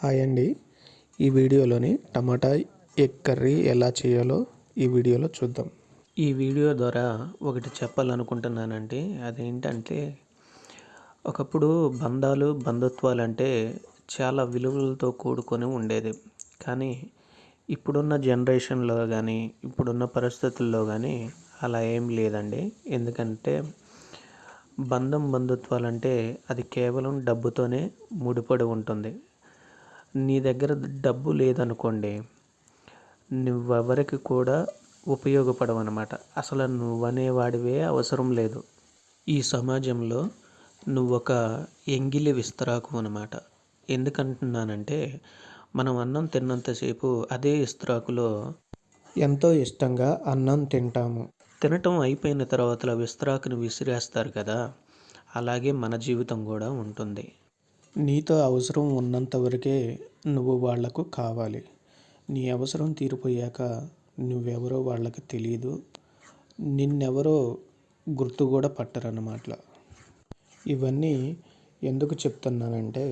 Hi అండి. ఈ వీడియోలోని టమాటా ఎగ్ కర్రీ ఎలా చేయాలో ఈ వీడియోలో చూద్దాం. ఈ వీడియో ద్వారా ఒకటి చెప్పాలనుకుంటున్నానండి. అదేంటంటే ఒకప్పుడు బంధాలు బంధుత్వాలు అంటే చాలా విలువలతో కూడుకొని ఉండేది. కానీ ఇప్పుడున్న జనరేషన్లో కానీ ఇప్పుడున్న పరిస్థితుల్లో కానీ అలా ఏం లేదండి. ఎందుకంటే బంధం బంధుత్వాలంటే అది కేవలం డబ్బుతోనే ముడిపడి ఉంటుంది. నీ దగ్గర డబ్బు లేదనుకోండి నువ్వెవరికి కూడా ఉపయోగపడవు అనమాట అసలు నువ్వనేవాడివే అవసరం లేదు. ఈ సమాజంలో నువ్వొక ఎంగిలి విస్తరాకు అనమాట ఎందుకంటున్నానంటే మనం అన్నం తిన్నంతసేపు అదే ఇస్త్రాకులో ఎంతో ఇష్టంగా అన్నం తింటాము. తినటం అయిపోయిన తర్వాత విస్తరాకును విసిరేస్తారు కదా అలాగే మన జీవితం కూడా ఉంటుంది. నీతో అవసరం ఉన్నంత వరకే నువ్వు వాళ్ళకు కావాలి. నీ అవసరం తీరిపోయాక నువ్వెవరో వాళ్ళకి తెలియదు నిన్నెవరో గుర్తు కూడా పట్టరన్నమాట. ఇవన్నీ ఎందుకు చెప్తున్నానంటే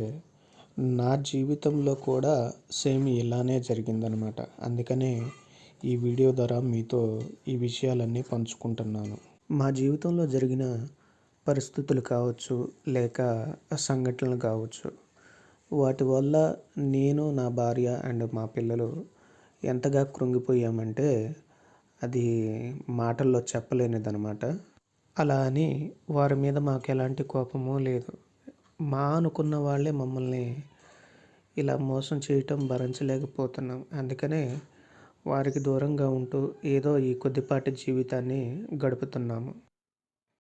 నా జీవితంలో కూడా సేమ్ ఇలానే జరిగిందనమాట అందుకనే ఈ వీడియో ద్వారా మీతో ఈ విషయాలన్నీ పంచుకుంటున్నాను. మా జీవితంలో జరిగిన పరిస్థితులు కావచ్చు లేక సంఘటనలు కావచ్చు వాటి వల్ల నేను నా భార్య అండ్ మా పిల్లలు ఎంతగా కృంగిపోయామంటే అది మాటల్లో చెప్పలేనిదనమాట. అలా అని వారి మీద మాకు ఎలాంటి కోపము లేదు. మా అనుకున్న వాళ్ళే మమ్మల్ని ఇలా మోసం చేయటం భరించలేకపోతున్నాం. అందుకనే వారికి దూరంగా ఉంటూ ఏదో ఈ కొద్దిపాటి జీవితాన్ని గడుపుతున్నాము.